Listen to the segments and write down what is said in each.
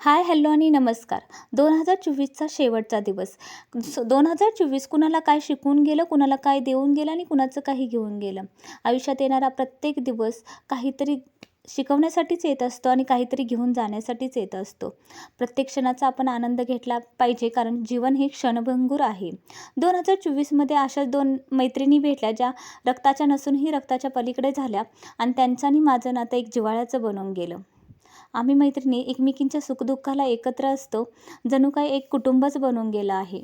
Hi hello आणि नमस्कार. दोन हजार चोवीसचा शेवटचा दिवस. दोन हजार चोवीस कुणाला काय शिकून गेलं कुणाला काय देऊन गेलं आणि कुणाचं काही घेऊन गेलं? आयुष्यात येणारा प्रत्येक दिवस काहीतरी शिकवण्यासाठीच येत असतो आणि काहीतरी घेऊन जाण्यासाठीच येत असतो. प्रत्येक क्षणाचा आपण आनंद घेतला पाहिजे कारण जीवन हे क्षणभंगूर आहे. दोन हजार चोवीसमध्ये अशा दोन मैत्रिणी भेटल्या ज्या रक्ताच्या नसूनही रक्ताच्या पलीकडे झाल्या आणि त्यांचं आणि माझं नातं एक जिव्हाळ्याचं बनून गेलं. आम्ही मैत्रिणी एकमेकींच्या सुखदुःखाला एकत्र असतो. जणू काही एक कुटुंबच बनून गेलं आहे.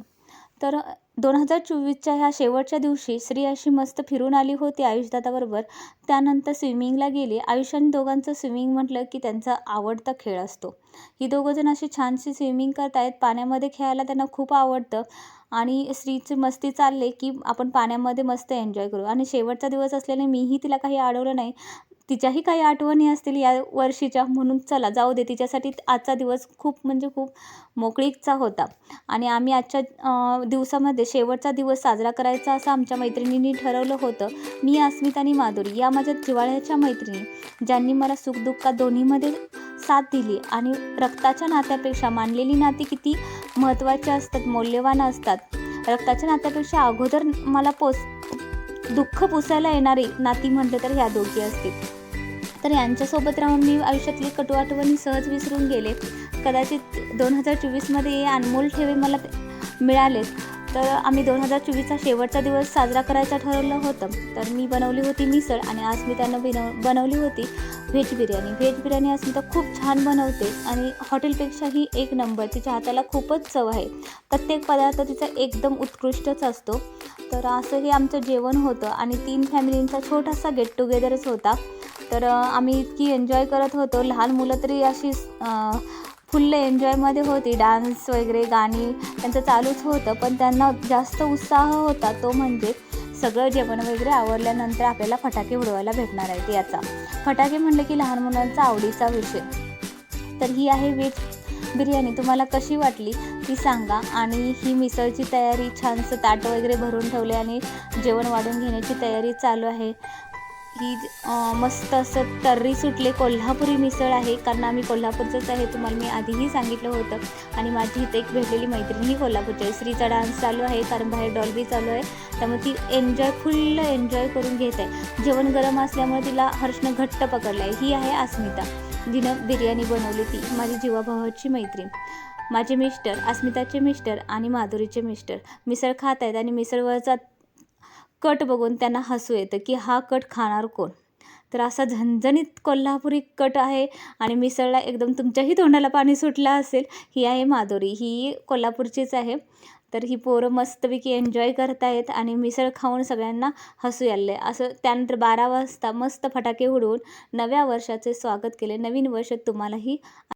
तर दोन हजार चोवीसच्या ह्या शेवटच्या दिवशी श्री अशी मस्त फिरून आली होती आयुषदादाबरोबर. त्यानंतर स्विमिंगला गेली. आयुष आणि दोघांचं स्विमिंग म्हटलं की त्यांचा आवडता खेळ असतो. ही दोघंजण अशी छानशी स्विमिंग करतायत. पाण्यामध्ये खेळायला त्यांना खूप आवडतं. आणि श्रीची मस्ती चालले की आपण पाण्यामध्ये मस्त एन्जॉय करू. आणि शेवटचा दिवस असल्याने मीही तिला काही अडवलं नाही. तिच्याही काही आठवणी असतील या वर्षीच्या म्हणून चला जाऊ दे तिच्यासाठी आजचा दिवस खूप म्हणजे खूप मोकळीकचा होता. आणि आम्ही आजच्या दिवसामध्ये शेवटचा दिवस साजरा करायचा असं आमच्या मैत्रिणींनी ठरवलं होतं. मी अस्मिता आणि माधुरी या माझ्या जिवाळ्याच्या मैत्रिणी ज्यांनी मला सुखदुःखात दोन्हीमध्ये साथ दिली आणि रक्ताच्या नात्यापेक्षा मानलेली नाती किती महत्त्वाचे असतात मौल्यवान असतात. रक्ताच्या नात्यापेक्षा अगोदर मला पोच दुःख पुसायला येणारी नाती म्हटलं तर ह्या दोघी असतील. तर यांच्यासोबत राहून मी आयुष्यातली कटू आठवणी सहज विसरून गेले. कदाचित दोन हजार चोवीसमध्ये अनमोल ठेवे मला मिळालेत. तर आम्ही दोन हजार चोवीसचा शेवटचा दिवस साजरा करायचा ठरवलं होतं. तर मी बनवली होती मिसळ आणि आज मी त्यांना बिनव बनवली होती व्हेज बिर्याणी. व्हेज बिर्याणी अस्मिता खूप छान बनवते आणि हॉटेलपेक्षाही एक नंबर. तिच्या हाताला खूपच चव आहे. प्रत्येक पदार्थ तिचा एकदम उत्कृष्टच असतो. तर असं हे आमचं जेवण होतं आणि तीन फॅमिलींचा छोटासा गेट टुगेदरच होता. तर आम्ही इतकी एन्जॉय करत होतो. लहान मुलं तरी अशी फुल्ल एन्जॉयमध्ये होती. डान्स वगैरे गाणी त्यांचं चालूच होतं पण त्यांना जास्त उत्साह होता तो म्हणजे सगळं जेवण वगैरे आवडल्यानंतर आपल्याला फटाके उडवायला भेटणार आहेत याचा. फटाके म्हणलं की लहान मुलांचा आवडीचा विषय. तर ही आहे व्हेज बिर्याणी. तुम्हाला कशी वाटली ती सांगा. आणि ही मिसळची तयारी छानसं ताट वगैरे भरून ठेवले आणि जेवण वाढून घेण्याची तयारी चालू आहे. ही मस्त असं तर्री सुटले. कोल्हापुरी मिसळ आहे. कारण आम्ही कोल्हापूरचंच आहे. तुम्हाला मी आधीही सांगितलं होतं. आणि माझी इथे एक भेटलेली मैत्रिणी कोल्हापूरची आहे. श्रीचा डान्स चालू आहे. कारण बाहेर डॉल्बी चालू आहे. त्यामुळे ती एन्जॉय फुल्ल एन्जॉय करून घेत आहे. जेवण गरम असल्यामुळे तिला हर्षनं घट्ट पकडलं आहे. ही आहे अस्मिता. जिनं बिर्याणी बनवली ती. माझी जीवाभावाची मैत्रीण. माझे मिस्टर अस्मिताचे मिस्टर आणि माधुरीचे मिस्टर मिसळ खात आहेत आणि मिसळवरचा कट बघून त्यांना हसू येतं की हा कट खाणार कोण? तर असा झणझणीत कोल्हापुरी कट आहे आणि मिसळला एकदम तुमच्याही तोंडाला पाणी सुटलं असेल. ही आहे माधुरी. ही कोल्हापूरचीच आहे. तर ही पोरं मस्तपैकी एन्जॉय करतायत आणि मिसळ खाऊन सगळ्यांना हसू यायलं असं त्यानंतर बारा वाजता मस्त फटाके उडवून नव्या वर्षाचे स्वागत केले नवीन वर्ष तुम्हालाही